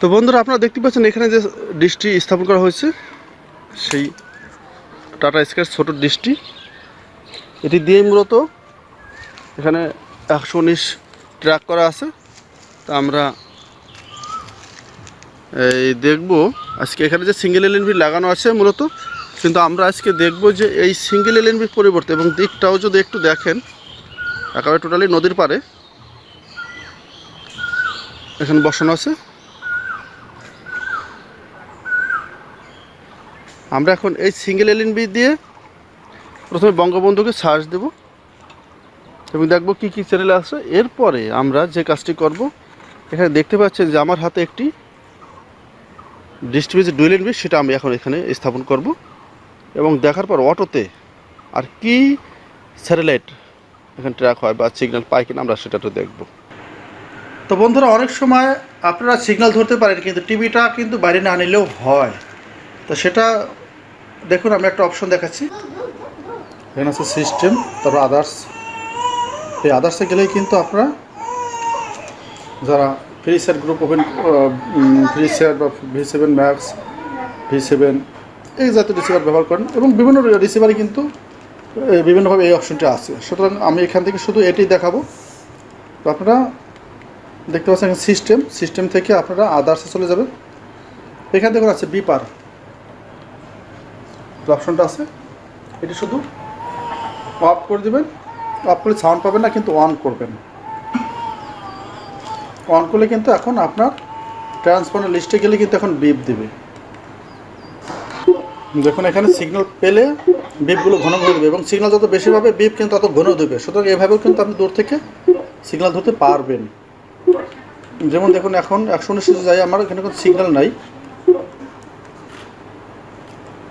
তো বন্ধুরা আপনারা দেখতে পাচ্ছেন এখানে যে ডিশটি স্থাপন করা হয়েছে, সেই টাটা স্কাই ছোট ডিশটি এটি দিয়ে মূলত এখানে একশো উনিশ ট্র্যাক করা আছে। তা আমরা এই দেখব, আজকে এখানে যে সিঙ্গেল এলএনবি লাগানো আছে মূলত, কিন্তু আমরা আজকে দেখব যে এই সিঙ্গেল এলএনবির পরিবর্তে এবং দিকটাও যদি একটু দেখেন, একেবারে টোটালি নদীর পারে এখানে বসানো আছে। আমরা এখন এই সিঙ্গেল এলিন এলএনবি দিয়ে প্রথমে বঙ্গবন্ধুকে সার্চ দেব এবং দেখব কি কি চ্যানেল আছে। এরপরে আমরা যে কাজটি করব, এখানে দেখতে পাচ্ছেন যে আমার হাতে একটি ডিস্ট্রিবিউজ ডুয়েল এনবি সেটা আমি এখন এখানে স্থাপন করব এবং দেখার পর অটোতে আর কি স্যাটেলাইট এখানে ট্র্যাক হয় বা সিগন্যাল পায় কিনা আমরা সেটা তো দেখব। তো বন্ধুরা, অনেক সময় আপনারা সিগন্যাল ধরতে পারেন, কিন্তু টিভিটা কিন্তু বাইরে না নিলেও হয়। তো সেটা দেখুন, আমি একটা অপশন দেখাচ্ছি। এখানে আছে সিস্টেম তারপর আদার্স এই আদার্সে গেলেই কিন্তু আপনারা যারা free set group open free set বা V seven max V seven এই জাতীয় রিসিভার ব্যবহার করেন এবং বিভিন্ন রিসিভারই কিন্তু বিভিন্নভাবে এই অপশনটি আছে। সুতরাং আমি এখান থেকে শুধু এটি দেখাবো। তো আপনারা দেখতে পাচ্ছেন সিস্টেম সিস্টেম থেকে আপনারা আদার্সে চলে যাবেন। এখান থেকে আছে বিপার অপশনটা আছে। এটি শুধু অফ করে দেবেন। অফ করে সাউন্ড পাবেন না, কিন্তু অন করবেন। অন করলে কিন্তু এখন আপনার ট্রান্সপন্ডার লিস্টে গেলে কিন্তু এখন বিপ দিবে। দেখুন, এখানে সিগন্যাল পেলে বিপগুলো ঘন ঘন দেবে এবং সিগন্যাল যত বেশি পাবে বিপ কিন্তু তত ঘন দেবে। সুতরাং এভাবেও কিন্তু আপনি দূর থেকে সিগন্যাল ধরতে পারবেন। যেমন দেখুন, এখন একশো উনিশে যাই, আমার এখানে কোনো সিগন্যাল নাই।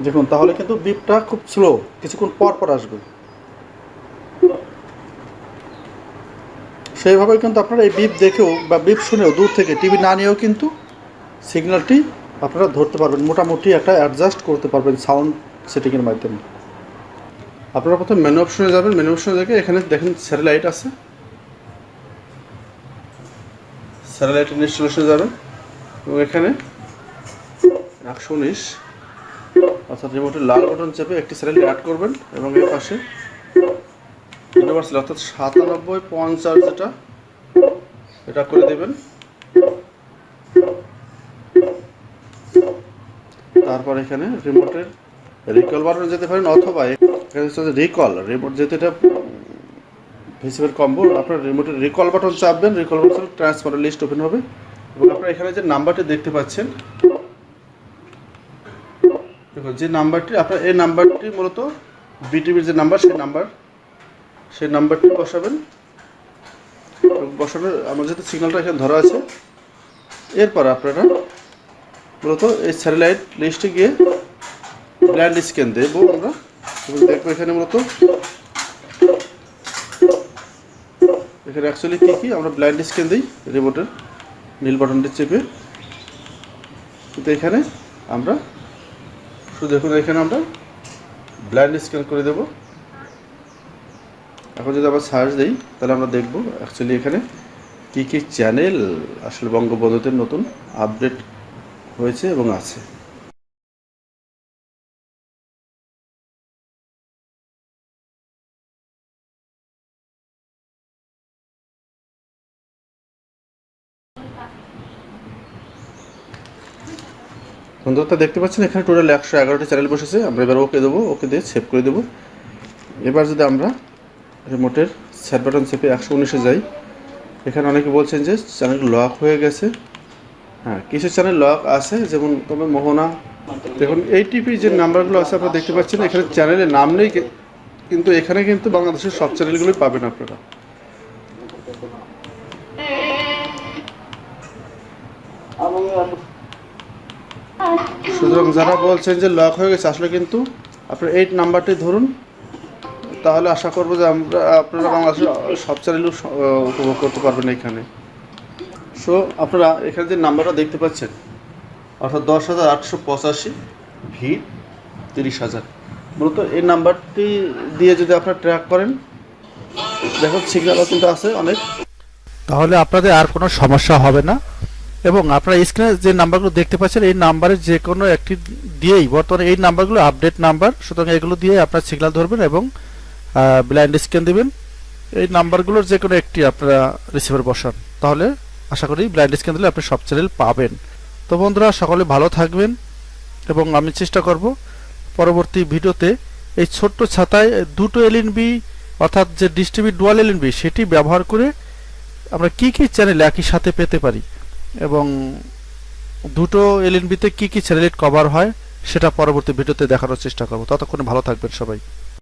দেখুন, তাহলে কিন্তু বিপটা খুব স্লো কিছুক্ষণ পর পর আসবে। সেইভাবে কিন্তু আপনারা এই বিপ দেখেও বা বিপ শুনেও দূর থেকে টিভি না নিয়েও কিন্তু সিগন্যালটি আপনারা ধরতে পারবেন, মোটামুটি একটা অ্যাডজাস্ট করতে পারবেন সাউন্ড সেটিংয়ের মাধ্যমে। আপনারা প্রথমে মেনু অপশনে যাবেন মেনু অপশনে দেখে এখানে দেখেন স্যাটেলাইট আছে। স্যাটেলাইট ইনস্টলেশনে যাবেন এবং এখানে একশো উনিশ। অর্থাৎ রিমোটের লাল বাটন চেপে একটি স্যাটেলাইট অ্যাড করবেন এবং এর পাশে ইউনিভার্সাল অর্থাৎ সাতানব্বই পঞ্চাশ যেটা, এটা করে দেবেন। তারপর এখানে রিমোটের রিকল বাটনে যেতে পারেন, অথবা এখানে রিকল রিমোট যেহেতু এটা ভিসিবের কম্বো আপনার রিমোটের recall button চাপবেন recall button transfer list open হবে। এবং আপনার এখানে যে নাম্বারটি দেখতে পাচ্ছেন যে নাম্বারটি, আপনার এই নাম্বারটি মূলত বিটিভির যে নাম্বার, সেই নাম্বার, সেই নাম্বারটি বসাবেন। বসানোর, আমার যেহেতু সিগন্যালটা এখানে ধরা আছে, এরপর আপনারা মূলত এই স্যাটেলাইট লিস্টে গিয়ে ব্ল্যান্ড স্ক্যান দেবো আমরা। দেখব এখানে মূলত এখানে অ্যাকচুয়ালি কী কী, আমরা ব্ল্যান্ড স্ক্যান দিই রিমোটের নীল বাটনটি চেপে। কিন্তু এখানে আমরা শুধু দেখুন, এখানে আমরা ব্লাইন্ড স্ক্যান করে দেব। এখন যদি আবার সার্চ দিই, তাহলে আমরা দেখব অ্যাকচুয়ালি এখানে কী কী চ্যানেল আসলে বঙ্গবন্ধুদের নতুন আপডেট হয়েছে এবং আছে। বন্ধুরা দেখতে পাচ্ছেন, এখানে টোটাল একশো এগারোটি চ্যানেল বসেছে। আমরা এবার ওকে দেবো, ওকে দিয়ে সেভ করে দেবো। এবার যদি আমরা রিমোটের সেট বাটন চেপে একশো উনিশে যাই, এখানে অনেকে বলছেন যে চ্যানেল লক হয়ে গেছে। হ্যাঁ কিছু চ্যানেল লক আছে, যেমন তবে মোহনা। দেখুন, এই টিপি যে নাম্বারগুলো আছে আপনারা দেখতে পাচ্ছেন, এখানে চ্যানেলের নাম নেই, কিন্তু এখানে কিন্তু বাংলাদেশের সব চ্যানেলগুলোই পাবেন আপনারা। সুতরাং যারা বলছেন যে লক হয়ে গেছে, আসলে কিন্তু আপনার এইট নাম্বারটি ধরুন, তাহলে আশা করব যে আমরা, আপনারা বাংলাদেশের সব চ্যানেলও উপভোগ করতে পারবেন এখানে। সো আপনারা এখানে যে নাম্বারটা দেখতে পাচ্ছেন, অর্থাৎ দশ হাজার আটশো পঁচাশি ভি তিরিশ হাজার। মূলত এই নাম্বারটি দিয়ে যদি আপনারা ট্র্যাক করেন, দেখুন সিগন্যালও কিন্তু আছে অনেক। তাহলে আপনাদের আর কোনো সমস্যা হবে না। এবং আপনারা স্ক্রিনে যে নাম্বারগুলো দেখতে পাচ্ছেন, এই নাম্বারে যে কোনো একটি দিয়েই বর্তমানে এই নাম্বারগুলো আপডেট নাম্বার সুতরাং এগুলো দিয়ে আপনার সিগন্যাল ধরবেন এবং ব্লাইন্ড স্ক্যান দেবেন। এই নাম্বারগুলোর যে কোনো একটি আপনারা রিসিভার বসান। তাহলে আশা করি ব্লাইন্ড স্ক্যান দিলে আপনি সব চ্যানেল পাবেন। তো বন্ধুরা, সকলে ভালো থাকবেন এবং আমি চেষ্টা করব পরবর্তী ভিডিওতে এই ছোট্ট ছাতায় দুটো এলএনবি অর্থাৎ যে ডিস্ট্রিবিউট ডুয়াল এলএনবি সেটি ব্যবহার করে আমরা কি কি চ্যানেল একই সাথে পেতে পারি। এবং দুটো এলএনবিতে কী কী স্যাটেলাইট কভার হয়, সেটা পরবর্তী ভিডিওতে দেখানোর চেষ্টা করব। ততক্ষণে ভালো থাকবেন সবাই।